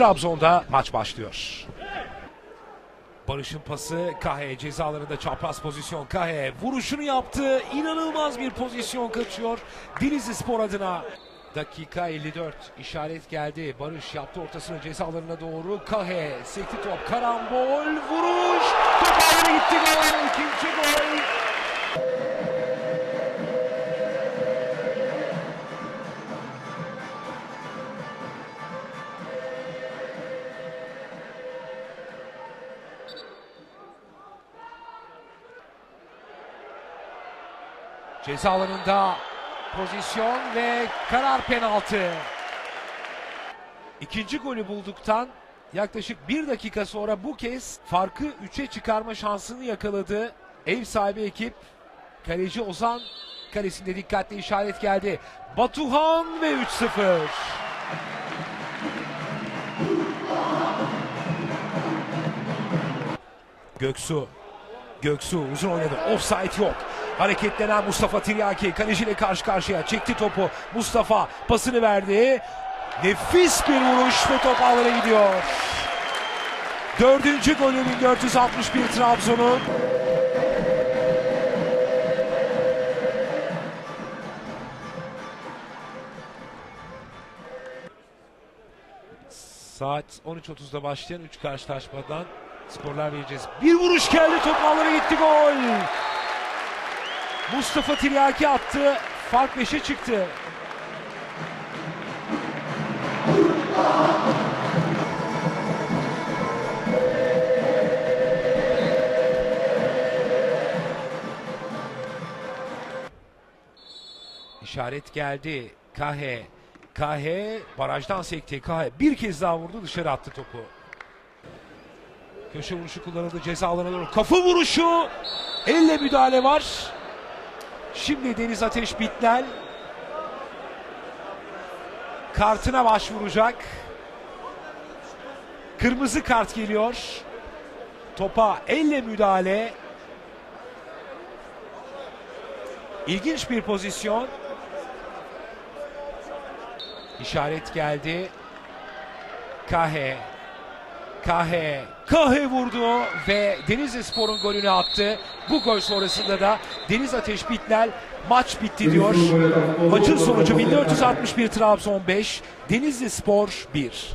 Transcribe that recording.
Trabzon'da maç başlıyor. Barış'ın pası Kahe cezalarında çapraz pozisyon Kahe vuruşunu yaptı. İnanılmaz bir pozisyon kaçıyor Denizli Spor adına. Dakika 54 işaret geldi. Barış yaptı ortasını cezalarına doğru. Kahe sekti top karambol vuruş. Top gitti gol. İkinci gol. Ceza alanında pozisyon ve karar penaltı. İkinci golü bulduktan yaklaşık bir dakika sonra bu kez farkı 3'e çıkarma şansını yakaladı. Ev sahibi ekip kaleci Ozan kalesinde dikkatli işaret geldi. Batuhan ve 3-0. Göksu. Göksu uzun oynadı. Offside yok. Hareketlenen Mustafa Tiryaki kaleciyle karşı karşıya çekti topu. Mustafa pasını verdi. Nefis bir vuruş ve top ağlara gidiyor. Dördüncü golü 1461 Trabzon'un. Saat 13.30'da başlayan 3 karşılaşmadan skorlar vereceğiz. Bir vuruş geldi top ağlara gitti gol. Mustafa Tiryaki attı. Fark 5'e çıktı. İşaret geldi. Kahe. Kahe barajdan sekti. Kahe bir kez daha vurdu dışarı attı topu. Köşe vuruşu kullanıldı ceza alanına doğru. Kafa vuruşu. Elle müdahale var. Şimdi Deniz Ateş Bitnel kartına başvuracak. Kırmızı kart geliyor. Topa elle müdahale. İlginç bir pozisyon. İşaret geldi. Kahe. Kahe. Kahe vurdu ve Denizli Spor'un golünü attı. Bu gol sonrasında da Deniz Ateş Bitnel maç bitti diyor. Maçın sonucu 1461 Trabzon 5, Denizli Spor 1.